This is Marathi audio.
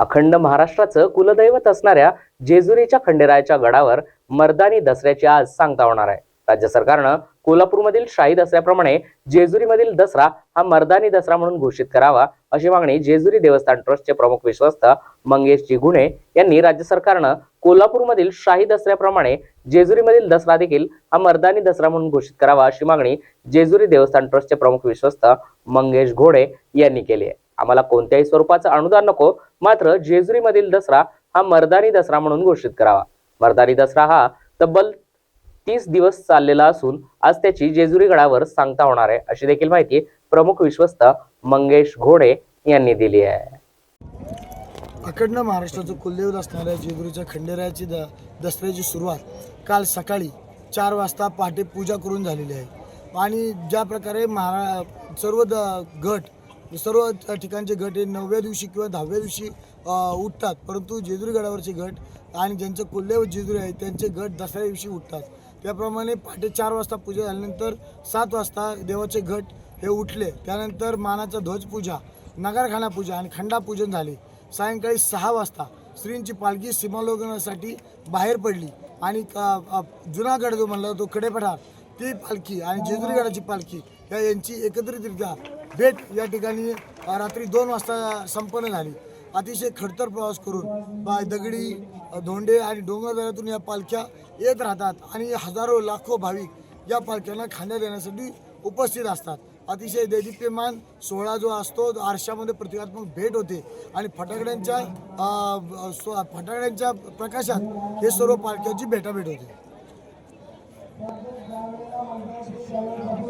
अखंड महाराष्ट्राचं कुलदैवत असणाऱ्या जेजुरीच्या खंडेरायाच्या गडावर मर्दानी दसऱ्याची आज सांगता होणार आहे. राज्य सरकारनं कोल्हापूरमधील शाही दसऱ्याप्रमाणे जेजुरीमधील दसरा हा मर्दानी दसरा म्हणून घोषित करावा अशी मागणी जेजुरी देवस्थान ट्रस्टचे प्रमुख विश्वस्त मंगेश गुणे यांनी राज्य सरकारनं कोल्हापूरमधील शाही दसऱ्याप्रमाणे जेजुरीमधील दसरा देखील हा मर्दानी दसरा म्हणून घोषित करावा अशी मागणी जेजुरी देवस्थान ट्रस्टचे प्रमुख विश्वस्त मंगेश घोडे यांनी केली आहे. आम्हाला कोणत्याही स्वरूपाचं अनुदान नको मात्र जेजुरीमधील दसरा हा मर्दानी दसरा म्हणून घोषित करावा. मर्दानी दसरा हा तब्बल तीस दिवस चाललेला असून आज त्याची जेजुरी गडावर सांगता होणार आहे. अशी देखील माहिती प्रमुख विश्वस्त मंगेश घोडे यांनी दिली आहे. अखंड महाराष्ट्राचं कुलदैवत असणाऱ्या जेजुरीच्या खंडेरायाची द दसऱ्याची सुरुवात काल सकाळी चार वाजता पहाटे पूजा करून झालेली आहे. आणि ज्या प्रकारे महारा सर्व द गट सर्व ठिकाणचे गट हे नवव्या दिवशी किंवा दहाव्या दिवशी उठतात. परंतु जेजुरी गडावरचे गट आणि ज्यांचं कुलदैवत जेजुरी आहे त्यांचे गट दसऱ्या दिवशी उठतात. त्याप्रमाणे पहाटे चार वाजता पूजा झाल्यानंतर सात वाजता देवाचे गट हे उठले. त्यानंतर मानाचा ध्वजपूजा नगरखाना पूजा आणि खंडापूजन झाले. सायंकाळी सहा वाजता श्रींची पालखी सीमालोकनासाठी बाहेर पडली आणि जुनागड जो म्हणला तो कडेपठार ती पालखी आणि जेजुरीगडाची पालखी या यांची एकत्रितरित्या भेट या ठिकाणी रात्री दोन वाजता संपन्न झाली. अतिशय खडतर प्रवास करून बा दगडी धोंडे आणि डोंगरदऱ्यातून या पालख्या येत राहतात आणि हजारो लाखो भाविक या पालख्यांना खांद्या देण्यासाठी उपस्थित असतात. अतिशय दैदिप्यमान सोहळा जो असतो आरशामध्ये प्रतिकात्मक भेट होते आणि फटाकड्यांच्या फटाकड्यांच्या प्रकाशात हे सर्व पालख्यांची भेटाभेट होते.